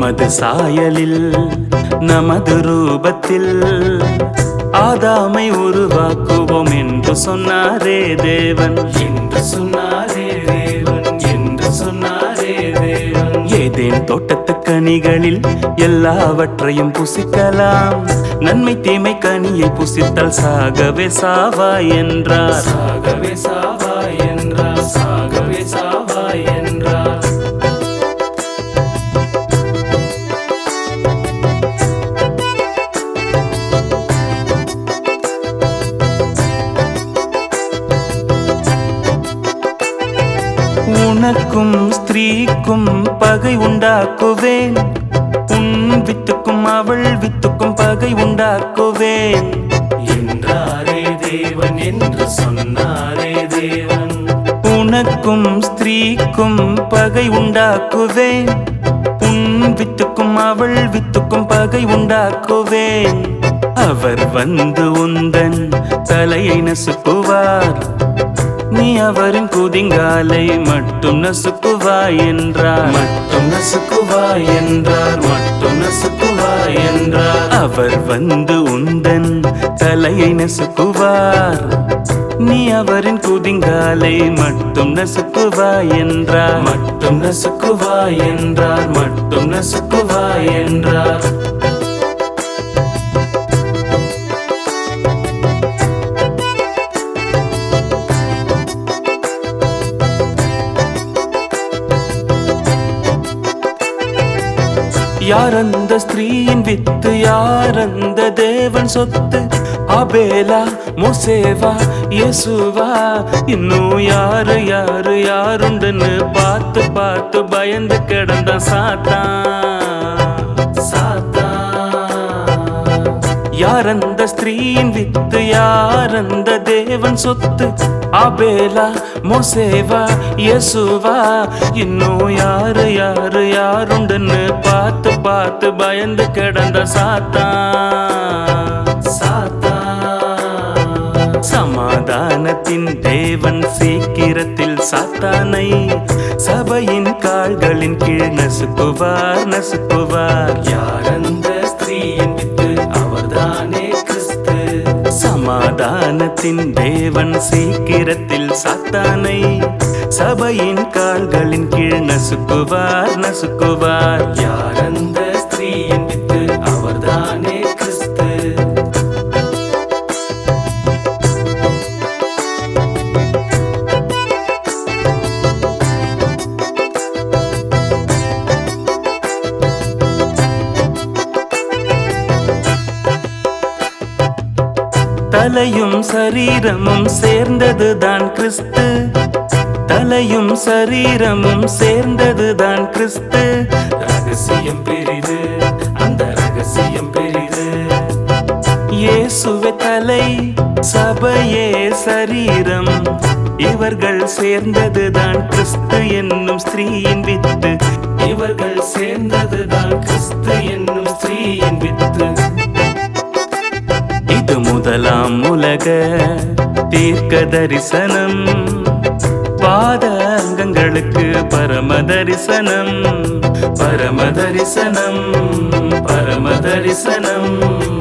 உமது சாயலில் நமது ரூபத்தில் ஆதாமை உருவாக்குவோம் என்று சொன்னாரே தேவன். என்று சொன்னாரே தேவன் என்று சொன்னாரே தேவன். ஏதேன் தோட்டத்து கனிகளில் எல்லாவற்றையும் புசிக்கலாம். நன்மை தீமை கனியை புசித்தால் சாகவே சாவாய் என்றார். சாகவே சாவாய் உனக்கும் ஸ்திரீக்கும் பகை உண்டாக்குவேன். உன் வித்துக்கும் அவள் வித்துக்கும் பகை உண்டாக்குவேன். என்றாரே தேவன் என்று சொன்னாரே தேவன். உனக்கும் ஸ்திரீக்கும் பகை உண்டாக்குவேன். உன் வித்துக்கும் அவள் வித்துக்கும் பகை உண்டாக்குவேன். அவர் வந்து உந்தன் தலையை நசுக்குவார். நீ அவரின் குதிங்காலை மட்டும் நசுக்குவாய் என்றார். மட்டும் நசுக்குவாய் என்றார். மட்டும் நசுக்குவாய் என்றார். அவர் வந்து உந்தன் தலையை நசுக்குவார். நீ அவரின் குதிங்காலை மட்டும் நசுக்குவாய் என்றார். மட்டும் நசுக்குவாய் என்றார். மட்டும் நசுக்குவாய் என்றார். யார் அந்த ஸ்திரீயின் வித்து யார் அந்த தேவன் சொத்து? அபேலா மோசேவா இயேசுவா இன்னும் யாரு யாரு யாருண்டுன்னு பார்த்து பார்த்து பயந்து கிடந்த சாத்தான். யார் அந்த ஸ்திரீயின் வித்து யார் அந்த தேவன் சொத்து? அபேலா மொசேவா இயேசுவா? இன்னும் யாரு யாரு யாருண்டுன்னு பார்த்து பார்த்து பயந்து கிடந்த சாத்தான். சாத்தான். சமாதானத்தின் தேவன் சீக்கிரத்தில் சாத்தானை சபையின் கால்களின் கீழ் நசுக்குவார் நசுக்குவார். யார் அந்த ஸ்திரீயின் வித்து சமாதானத்தின் தேவன் சீக்கிரத்தில் சாத்தானை சபையின் கால்களின் கீழ் நசுக்குவார் நசுக்குவார். யார் தலையும் சரீரமும் சேர்ந்ததுதான் கிறிஸ்து. தலையும் சரீரமும் சேர்ந்ததுதான் கிறிஸ்து. ரகசியம் பெரிது அந்த ரகசியம் பெரிது. இயேசுவே தலை சபையே சரீரம். இவர்கள் சேர்ந்ததுதான் கிறிஸ்து என்னும் ஸ்திரீயின் வித்து. இவர்கள் சேர்ந்ததுதான் கிறிஸ்து என்னும் ஸ்திரீயின் வித்து. இது முதலாம் உலக தீர்க்க தரிசனம். பாத அங்கங்களுக்கு பரம தரிசனம். பரம தரிசனம் பரம தரிசனம்.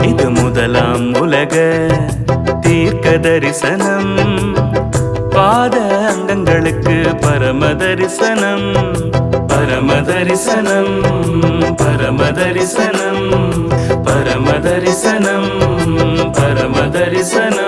இது முதலாம் உலக தீர்க்க தரிசனம். பாத அங்கங்களுக்கு பரம தரிசனம். பரம தரிசனம் பரம தரிசனம். பரம தரிசனம் பரம தரிசனம்.